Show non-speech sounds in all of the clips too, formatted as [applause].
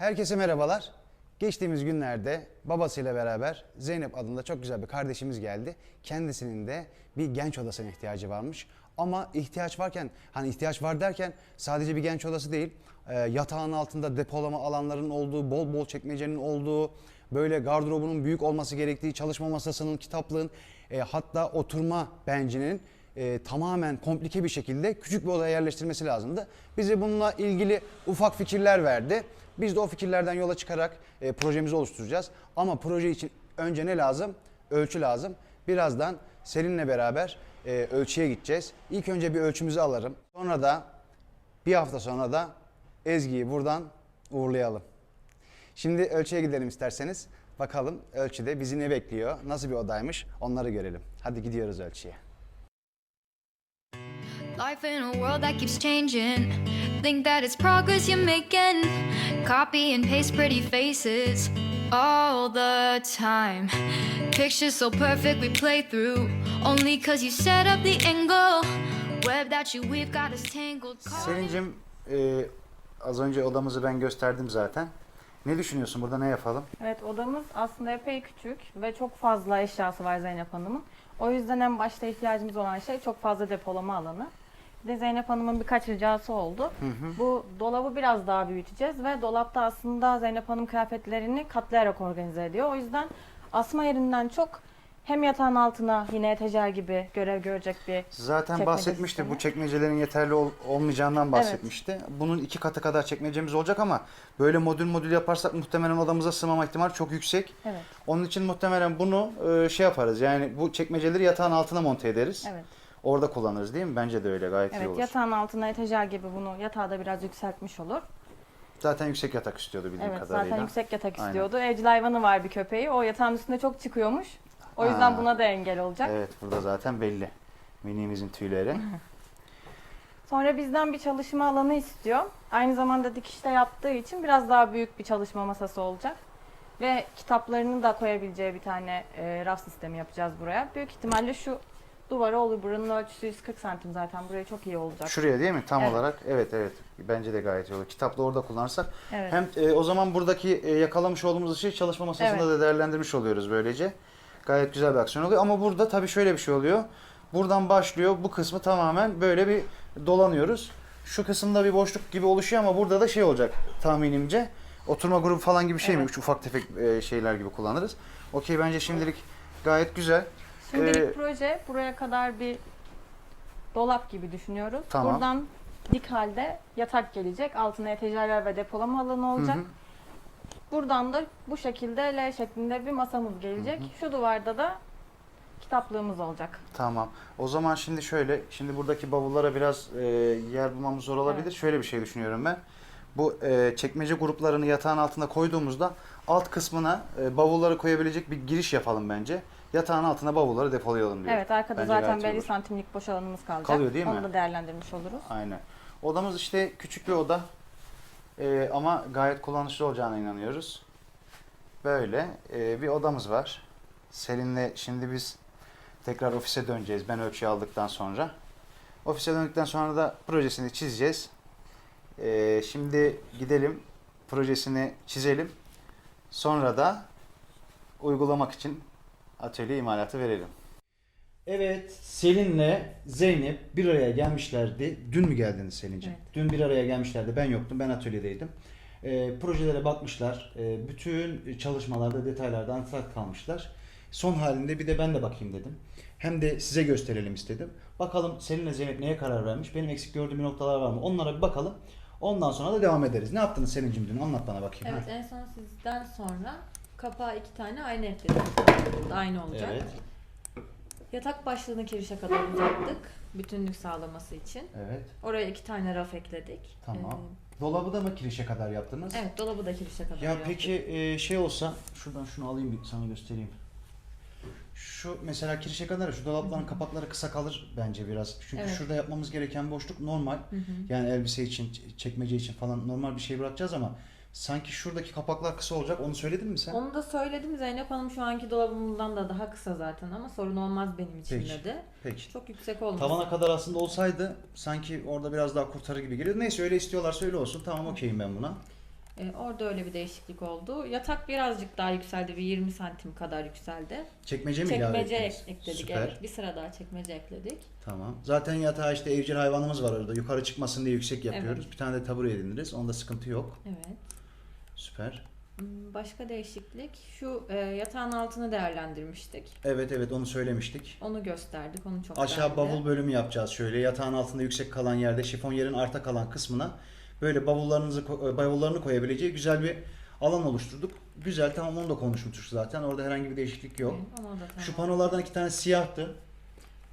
Herkese merhabalar. Geçtiğimiz günlerde babasıyla beraber Zeynep adında çok güzel bir kardeşimiz geldi. Kendisinin de bir genç odasına ihtiyacı varmış. Ama ihtiyaç varken, hani ihtiyaç var derken sadece bir genç odası değil, e, yatağın altında depolama alanlarının olduğu, bol bol çekmecenin olduğu, böyle gardırobunun büyük olması gerektiği, çalışma masasının, kitaplığın, e, hatta oturma bencinin e, tamamen komplike bir şekilde küçük bir odaya yerleştirmesi lazımdı. Bize bununla ilgili ufak fikirler verdi. Biz de o fikirlerden yola çıkarak e, projemizi oluşturacağız. Ama proje için önce ne lazım? Ölçü lazım. Birazdan Selin'le beraber e, ölçüye gideceğiz. İlk önce bir ölçümüzü alırım. Sonra da bir hafta sonra da Ezgi'yi buradan uğurlayalım. Şimdi ölçüye gidelim isterseniz. Bakalım ölçüde bizi ne bekliyor, nasıl bir odaymış onları görelim. Hadi gidiyoruz ölçüye. Life in a world that keeps changing. Think that it's progress you're making. Copy and paste pretty faces all the time. Pictures so perfect we play through. Only cause you set up the angle. Web that you weave got us tangled. Selin'cim e, az önce odamızı ben gösterdim zaten. Ne düşünüyorsun burada ne yapalım? Evet odamız aslında epey küçük ve çok fazla eşyası var Zeynep Hanım'ın. O yüzden en başta ihtiyacımız olan şey çok fazla depolama alanı. De Zeynep Hanım'ın birkaç ricası oldu. Bu dolabı biraz daha büyüteceğiz ve dolapta aslında Zeynep Hanım kıyafetlerini katlayarak organize ediyor. O yüzden asma yerinden çok hem yatağın altına yine etejer gibi görev görecek bir Zaten bahsetmişti sistemi. bu çekmecelerin yeterli ol- olmayacağından bahsetmişti. Bunun iki katı kadar çekmecemiz olacak ama böyle modül modül yaparsak muhtemelen odamıza sığmama ihtimali çok yüksek. Evet. Onun için muhtemelen bunu e, şey yaparız yani bu çekmeceleri yatağın altına monte ederiz. Evet. Orada kullanırız değil mi? Bence de öyle gayet iyi Evet olur. yatağın altına etejer gibi bunu yatağı da biraz yükseltmiş olur. Zaten yüksek yatak istiyordu bildiğim Evet kadarıyla. zaten yüksek yatak Aynen. istiyordu. Evcil hayvanı var bir köpeği. O yatağın üstünde çok çıkıyormuş. O yüzden Ha. buna da engel olacak. Evet burada zaten belli. Minimizin tüyleri. [laughs] Sonra bizden bir çalışma alanı istiyor. Aynı zamanda dikişte yaptığı için biraz daha büyük bir çalışma masası olacak. Ve kitaplarını da koyabileceği bir tane e, raf sistemi yapacağız buraya. Büyük ihtimalle şu duvara olur. Buranın ölçüsü 140 santim zaten. Buraya çok iyi olacak. Şuraya değil mi? Tam Evet. olarak. Evet evet. Bence de gayet iyi olur. Kitapla orada kullanırsak. Evet. Hem e, o zaman buradaki e, yakalamış olduğumuz ışığı çalışma masasında Evet. da değerlendirmiş oluyoruz böylece. Gayet güzel bir aksiyon oluyor. Ama burada tabii şöyle bir şey oluyor. Buradan başlıyor. Bu kısmı tamamen böyle bir dolanıyoruz. Şu kısımda bir boşluk gibi oluşuyor ama burada da şey olacak tahminimce. Oturma grubu falan gibi şey mi? Evet. Ufak tefek e, şeyler gibi kullanırız. Okey bence şimdilik gayet güzel. Şimdilik Ee, proje buraya kadar bir dolap gibi düşünüyoruz. Tamam. Buradan dik halde yatak gelecek. Altına etejerler ve depolama alanı olacak. Buradan da bu şekilde L şeklinde bir masamız gelecek. Şu duvarda da kitaplığımız olacak. Tamam. O zaman şimdi şöyle, şimdi buradaki bavullara biraz e, yer bulmamız zor olabilir. Evet. Şöyle bir şey düşünüyorum ben. Bu e, çekmece gruplarını yatağın altına koyduğumuzda alt kısmına e, bavulları koyabilecek bir giriş yapalım bence. Yatağın altına bavulları depolayalım diyor. Evet arkada Bence zaten gayet iyi 50 olur. santimlik boş alanımız kalacak. Kalıyor değil mi? Onu da değerlendirmiş oluruz. Aynen. Odamız işte küçük bir oda E, ama gayet kullanışlı olacağına inanıyoruz. Böyle e, bir odamız var. Selin'le şimdi biz tekrar ofise döneceğiz ben ölçüyü aldıktan sonra. Ofise döndükten sonra da projesini çizeceğiz. E, şimdi gidelim projesini çizelim. Sonra da uygulamak için atölye imalatı verelim. Evet, Selin'le Zeynep bir araya gelmişlerdi. Dün mü geldiniz Selin'ciğim? Evet. Dün bir araya gelmişlerdi. Ben yoktum, ben atölyedeydim. Ee, projelere bakmışlar. Ee, bütün çalışmalarda, detaylarda anlatrak kalmışlar. Son halinde bir de ben de bakayım dedim. Hem de size gösterelim istedim. Bakalım Selin'le Zeynep neye karar vermiş? Benim eksik gördüğüm noktalar var mı? Onlara bir bakalım. Ondan sonra da devam ederiz. Ne yaptınız Selin'cim dün? Anlat bana bakayım. Evet ha. en son sizden sonra kapağa iki tane aynı ekledik. Aynı olacak. Evet. Yatak başlığını kirişe kadar uzattık. Bütünlük sağlaması için. Evet. Oraya iki tane raf ekledik. Tamam. Dolabı da mı kirişe kadar yaptınız? Ee, evet dolabı da kirişe kadar Ya yaptık. peki e, şey olsa şuradan şunu alayım bir sana göstereyim. Şu mesela kirişe kadar şu dolapların kapakları kısa kalır bence biraz. Çünkü Evet. şurada yapmamız gereken boşluk normal. Hı hı. Yani elbise için, çekmece için falan normal bir şey bırakacağız ama sanki şuradaki kapaklar kısa olacak. Onu söyledin mi sen? Onu da söyledim. Zeynep Hanım şu anki dolabımızdan da daha kısa zaten ama sorun olmaz benim için Peki. dedi. Peki. Çok yüksek olmasın. Tavana kadar aslında olsaydı sanki orada biraz daha kurtarır gibi geliyor. Neyse öyle istiyorlarsa öyle olsun. Tamam okeyim ben buna. Ee, orada öyle bir değişiklik oldu. Yatak birazcık daha yükseldi. Bir 20 santim kadar yükseldi. Çekmece mi ilave Çekmece ettiniz? ekledik Süper. evet. Bir sıra daha çekmece ekledik. Tamam. Zaten yatağa işte evcil hayvanımız var orada. Yukarı çıkmasın diye yüksek yapıyoruz. Bir tane de tabure ediniriz. Onda sıkıntı yok. Evet. Süper. Hmm, Başka değişiklik şu e, yatağın altını değerlendirmiştik. Evet evet onu söylemiştik. Onu gösterdik. Onu çok Aşağı beğendi. bavul bölümü yapacağız şöyle. Yatağın altında yüksek kalan yerde şifon yerin arta kalan kısmına böyle bavullarınızı ko- bavullarını koyabileceği güzel bir alan oluşturduk. Güzel tamam onu da konuşmuştuk zaten. Orada herhangi bir değişiklik yok. Evet, onu da tamam. Şu panolardan iki tane siyahtı.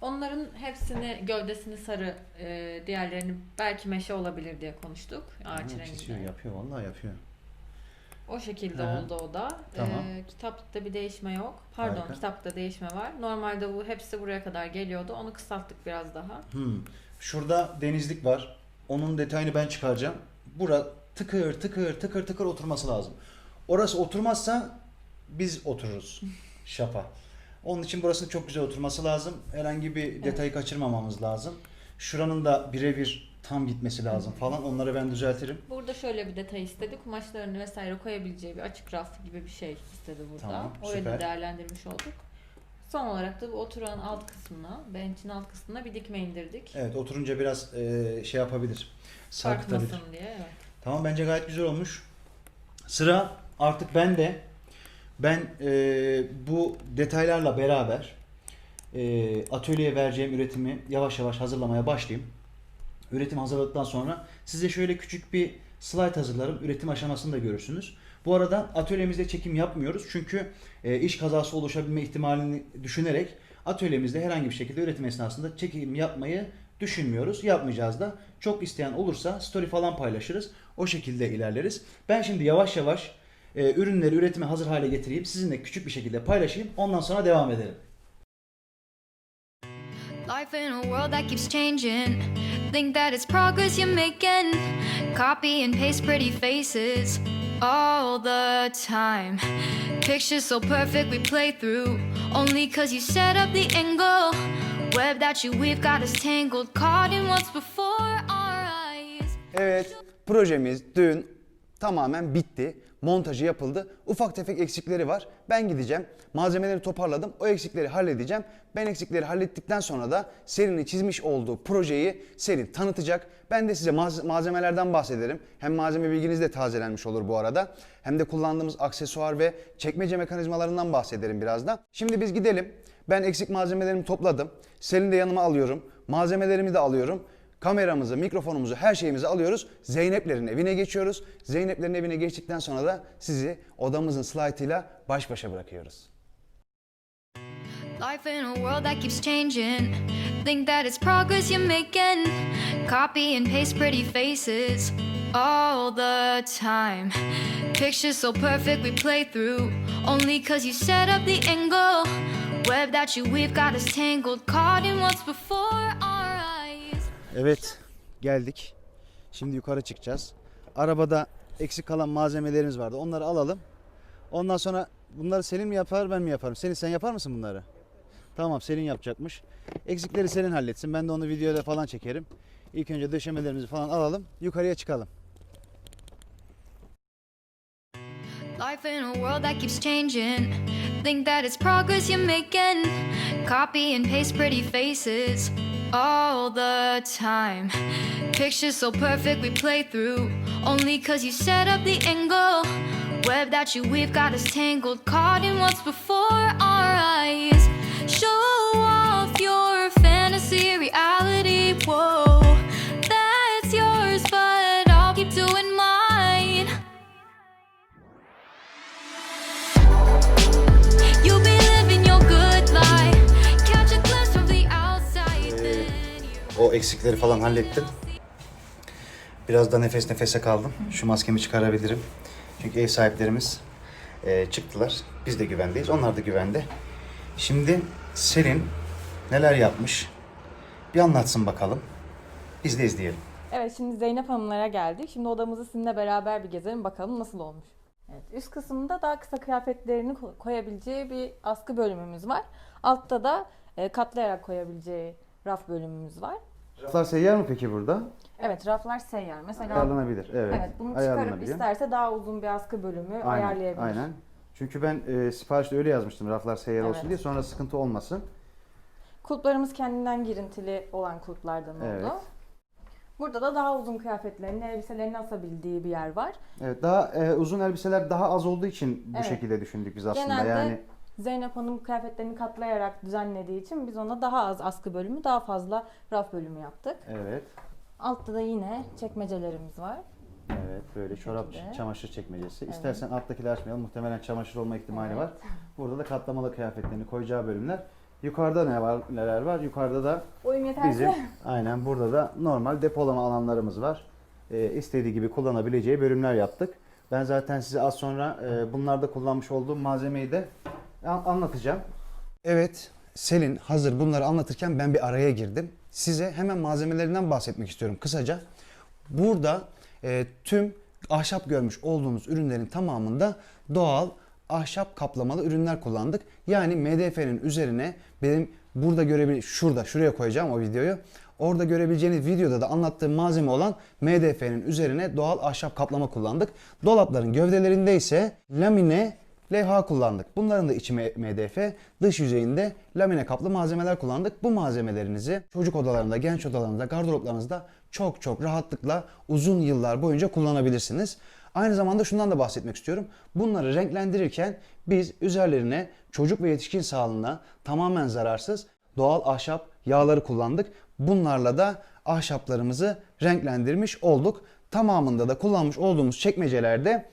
Onların hepsini gövdesini sarı, e, diğerlerini belki meşe olabilir diye konuştuk. Ağaç renginde. yapıyor vallahi yapıyor. O şekilde hı. oldu o da. Tamam. E, kitapta bir değişme yok. Pardon, Harika. kitapta değişme var. Normalde bu hepsi buraya kadar geliyordu. Onu kısalttık biraz daha. Hmm. Şurada denizlik var. Onun detayını ben çıkaracağım. Bura tıkır tıkır tıkır tıkır oturması lazım. Orası oturmazsa biz otururuz. [laughs] Şapa. Onun için burasının çok güzel oturması lazım. Herhangi bir detayı kaçırmamamız lazım. Şuranın da birebir tam gitmesi lazım falan. Onları ben düzeltirim. Burada şöyle bir detay istedi. Kumaşlarını vesaire koyabileceği bir açık raf gibi bir şey istedi burada. Tamam, Orayı süper. da değerlendirmiş olduk. Son olarak da bu oturan alt kısmına, bench'in alt kısmına bir dikme indirdik. Evet oturunca biraz e, şey yapabilir. Sarkıtabilir. Sarkmasın diye. Evet. Tamam bence gayet güzel olmuş. Sıra artık ben de ben e, bu detaylarla beraber e, atölyeye vereceğim üretimi yavaş yavaş hazırlamaya başlayayım. Üretim hazırladıktan sonra size şöyle küçük bir slide hazırlarım. Üretim aşamasını da görürsünüz. Bu arada atölyemizde çekim yapmıyoruz. Çünkü e, iş kazası oluşabilme ihtimalini düşünerek atölyemizde herhangi bir şekilde üretim esnasında çekim yapmayı düşünmüyoruz. Yapmayacağız da. Çok isteyen olursa story falan paylaşırız. O şekilde ilerleriz. Ben şimdi yavaş yavaş e, ürünleri üretime hazır hale getireyim. Sizinle küçük bir şekilde paylaşayım. Ondan sonra devam edelim. Life in a world that keeps changing. Think that it's progress you're making. Copy and paste pretty faces all the time. Pictures so perfect we play through. Only cause you set up the angle. Web that you we've got us tangled. Caught in what's before our eyes. Evet, projemiz dün tamamen bitti. Montajı yapıldı. Ufak tefek eksikleri var. Ben gideceğim. Malzemeleri toparladım. O eksikleri halledeceğim. Ben eksikleri hallettikten sonra da Selin'in çizmiş olduğu projeyi Selin tanıtacak. Ben de size malzemelerden bahsederim. Hem malzeme bilginiz de tazelenmiş olur bu arada. Hem de kullandığımız aksesuar ve çekmece mekanizmalarından bahsederim birazdan. Şimdi biz gidelim. Ben eksik malzemelerimi topladım. Selin'i de yanıma alıyorum. Malzemelerimi de alıyorum. Kameramızı, mikrofonumuzu, her şeyimizi alıyoruz. Zeynep'lerin evine geçiyoruz. Zeynep'lerin evine geçtikten sonra da sizi odamızın slaytıyla baş başa bırakıyoruz. Life in a world that keeps changing. Think that it's progress you're making. Copy and paste pretty faces all the time. Pictures so perfect we play through. Only cause you set up the angle. Web that you weave got us tangled. Caught in what's before. Evet, geldik. Şimdi yukarı çıkacağız. Arabada eksik kalan malzemelerimiz vardı. Onları alalım. Ondan sonra bunları Selin mi yapar, ben mi yaparım? Selin sen yapar mısın bunları? Tamam, Selin yapacakmış. Eksikleri Selin halletsin. Ben de onu videoda falan çekerim. İlk önce döşemelerimizi falan alalım. Yukarıya çıkalım. Life in a world that keeps changing. Think that it's progress you're making. Copy and paste pretty faces all the time. Pictures so perfect we play through. Only cause you set up the angle. Web that you weave got us tangled. Caught in what's before our eyes. Eksikleri falan hallettim. Biraz da nefes nefese kaldım. Şu maskemi çıkarabilirim. Çünkü ev sahiplerimiz e, çıktılar. Biz de güvendeyiz. Onlar da güvende. Şimdi Selin neler yapmış? Bir anlatsın bakalım. Biz de izleyelim. Evet şimdi Zeynep Hanımlara geldik. Şimdi odamızı sizinle beraber bir gezelim bakalım nasıl olmuş. Evet, üst kısımda daha kısa kıyafetlerini ko- koyabileceği bir askı bölümümüz var. Altta da e, katlayarak koyabileceği raf bölümümüz var. Raflar seyyar mı peki burada? Evet raflar seyyar. Mesela Ayarlanabilir. Evet. evet bunu çıkarıp Ayarlanabiliyor. isterse daha uzun bir askı bölümü ayarlayabilir. Aynen. Çünkü ben e, siparişte öyle yazmıştım raflar seyyar olsun Evet. diye sonra sıkıntı olmasın. Kulplarımız kendinden girintili olan kulplardan oldu. Evet. Burada da daha uzun kıyafetlerini, elbiselerini asabildiği bir yer var. Evet daha e, uzun elbiseler daha az olduğu için bu Evet. şekilde düşündük biz aslında. Genelde yani Zeynep Hanım kıyafetlerini katlayarak düzenlediği için biz ona daha az askı bölümü, daha fazla raf bölümü yaptık. evet. Altta da yine çekmecelerimiz var. Evet böyle çorap şekilde. çamaşır çekmecesi. İstersen alttakileri açmayalım. Muhtemelen çamaşır olma ihtimali Evet. var. [laughs] Burada da katlamalı kıyafetlerini koyacağı bölümler. Yukarıda ne var neler var? Yukarıda da Oyun yeterse bizim [laughs] aynen burada da normal depolama alanlarımız var. Ee, istediği gibi kullanabileceği bölümler yaptık. Ben zaten size az sonra e, bunlarda kullanmış olduğum malzemeyi de anlatacağım. Evet, Selin hazır bunları anlatırken ben bir araya girdim. Size hemen malzemelerinden bahsetmek istiyorum kısaca. Burada e, tüm ahşap görmüş olduğunuz ürünlerin tamamında doğal ahşap kaplamalı ürünler kullandık. Yani MDF'nin üzerine benim burada görebil şurada şuraya koyacağım o videoyu. Orada görebileceğiniz videoda da anlattığım malzeme olan MDF'nin üzerine doğal ahşap kaplama kullandık. Dolapların gövdelerinde ise lamine levha kullandık. Bunların da içi MDF, dış yüzeyinde lamine kaplı malzemeler kullandık. Bu malzemelerinizi çocuk odalarında, genç odalarında, gardıroplarınızda çok çok rahatlıkla uzun yıllar boyunca kullanabilirsiniz. Aynı zamanda şundan da bahsetmek istiyorum. Bunları renklendirirken biz üzerlerine çocuk ve yetişkin sağlığına tamamen zararsız doğal ahşap yağları kullandık. Bunlarla da ahşaplarımızı renklendirmiş olduk. Tamamında da kullanmış olduğumuz çekmecelerde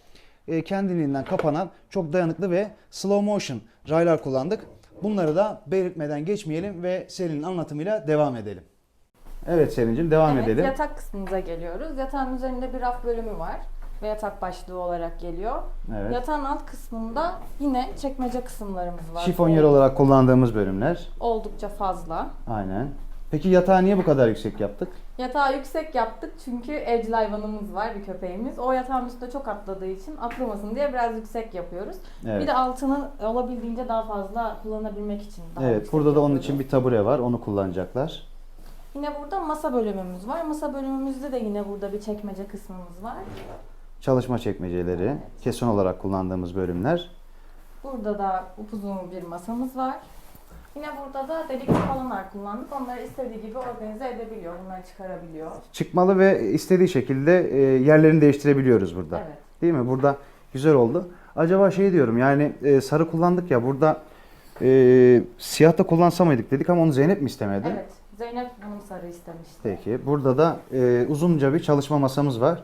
e, kendiliğinden kapanan çok dayanıklı ve slow motion raylar kullandık. Bunları da belirtmeden geçmeyelim ve Selin'in anlatımıyla devam edelim. Evet Selin'cim devam evet, edelim. yatak kısmımıza geliyoruz. Yatağın üzerinde bir raf bölümü var ve yatak başlığı olarak geliyor. Evet. Yatağın alt kısmında yine çekmece kısımlarımız var. Şifonyer olarak kullandığımız bölümler. Oldukça fazla. Aynen. Peki yatağı niye bu kadar yüksek yaptık? Yatağı yüksek yaptık çünkü evcil hayvanımız var, bir köpeğimiz. O yatağın üstünde çok atladığı için atlamasın diye biraz yüksek yapıyoruz. Evet. Bir de altını olabildiğince daha fazla kullanabilmek için daha Evet, burada da onun yapıyoruz. için bir tabure var. Onu kullanacaklar. Yine burada masa bölümümüz var. Masa bölümümüzde de yine burada bir çekmece kısmımız var. Çalışma çekmeceleri, keson olarak kullandığımız bölümler. Burada da upuzun bir masamız var. Yine burada da delikli falanlar kullandık. Onları istediği gibi organize edebiliyor. Bunları çıkarabiliyor. Çıkmalı ve istediği şekilde e, yerlerini değiştirebiliyoruz burada. Evet. Değil mi? Burada güzel oldu. Acaba şey diyorum yani e, sarı kullandık ya burada e, siyah da kullansam mıydık dedik ama onu Zeynep mi istemedi? Evet. Zeynep Hanım sarı istemişti. Peki. Burada da e, uzunca bir çalışma masamız var.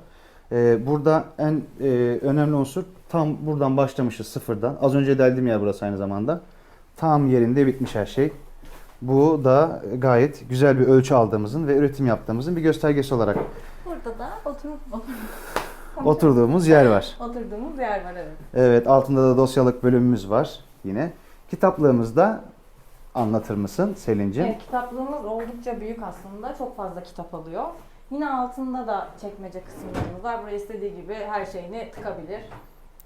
E, burada en e, önemli unsur tam buradan başlamışız sıfırdan. Az önce deldim ya burası aynı zamanda. Tam yerinde bitmiş her şey. Bu da gayet güzel bir ölçü aldığımızın ve üretim yaptığımızın bir göstergesi olarak Burada da oturup [laughs] oturduğumuz yer var. oturduğumuz yer var evet. Evet altında da dosyalık bölümümüz var yine. Kitaplığımızda anlatır mısın Selin'cim? Evet, kitaplığımız oldukça büyük aslında. Çok fazla kitap alıyor. Yine altında da çekmece kısımlarımız var. Buraya istediği gibi her şeyini tıkabilir.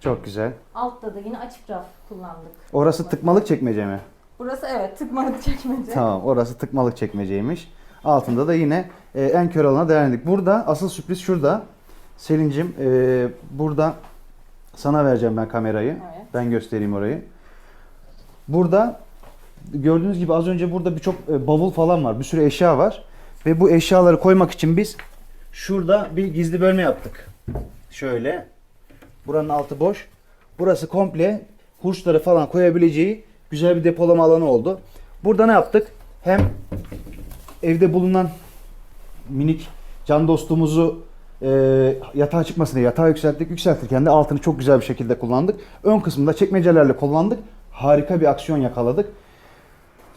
Çok güzel. Altta da yine açık raf kullandık. Orası tıkmalık çekmece mi? Burası evet tıkmalık çekmece. Tamam orası tıkmalık çekmeceymiş. Altında da yine e, en kör alana değerlendik. Burada asıl sürpriz şurada. Selin'cim e, burada sana vereceğim ben kamerayı. Evet. Ben göstereyim orayı. Burada gördüğünüz gibi az önce burada birçok e, bavul falan var. Bir sürü eşya var. Ve bu eşyaları koymak için biz şurada bir gizli bölme yaptık. Şöyle. Buranın altı boş. Burası komple hurçları falan koyabileceği güzel bir depolama alanı oldu. Burada ne yaptık? Hem evde bulunan minik can dostumuzu e, yatağa çıkmasın diye yatağı yükselttik. Yükseltirken de altını çok güzel bir şekilde kullandık. Ön kısmında çekmecelerle kullandık. Harika bir aksiyon yakaladık.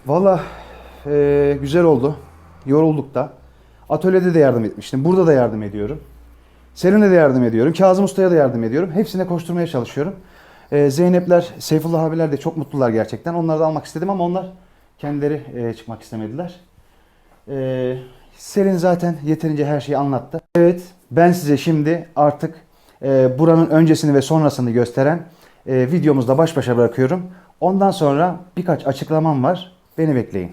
Valla e, güzel oldu. Yorulduk da. Atölyede de yardım etmiştim. Burada da yardım ediyorum. Selin'e de yardım ediyorum. Kazım Usta'ya da yardım ediyorum. Hepsine koşturmaya çalışıyorum. Ee, Zeynepler, Seyfullah abiler de çok mutlular gerçekten. Onları da almak istedim ama onlar kendileri e, çıkmak istemediler. Ee, Selin zaten yeterince her şeyi anlattı. Evet, ben size şimdi artık e, buranın öncesini ve sonrasını gösteren e, videomuzda baş başa bırakıyorum. Ondan sonra birkaç açıklamam var. Beni bekleyin.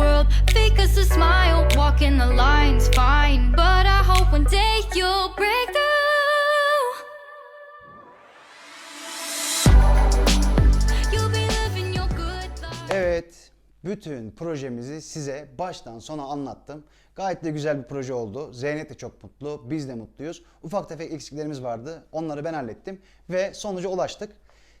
World, fake us a smile. Walk in the lines, fine. But I hope one day you'll break through. Evet, bütün projemizi size baştan sona anlattım. Gayet de güzel bir proje oldu. Zeynep de çok mutlu, biz de mutluyuz. Ufak tefek eksiklerimiz vardı. Onları ben hallettim ve sonuca ulaştık.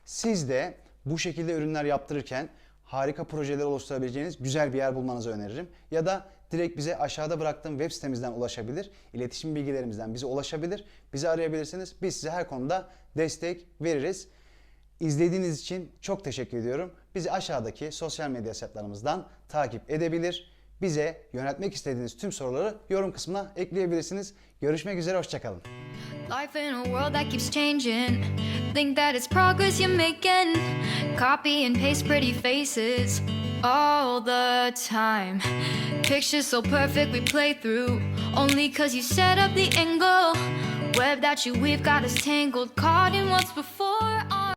Siz de bu şekilde ürünler yaptırırken harika projeler oluşturabileceğiniz güzel bir yer bulmanızı öneririm. Ya da direkt bize aşağıda bıraktığım web sitemizden ulaşabilir. İletişim bilgilerimizden bize ulaşabilir. Bizi arayabilirsiniz. Biz size her konuda destek veririz. İzlediğiniz için çok teşekkür ediyorum. Bizi aşağıdaki sosyal medya hesaplarımızdan takip edebilir. Bize yöneltmek istediğiniz tüm soruları yorum kısmına ekleyebilirsiniz. Görüşmek üzere, hoşçakalın. Life in a world that keeps changing. Think that it's progress you're making. Copy and paste pretty faces all the time. Pictures so perfect we play through. Only cause you set up the angle. Web that you weave got us tangled. Caught in what's before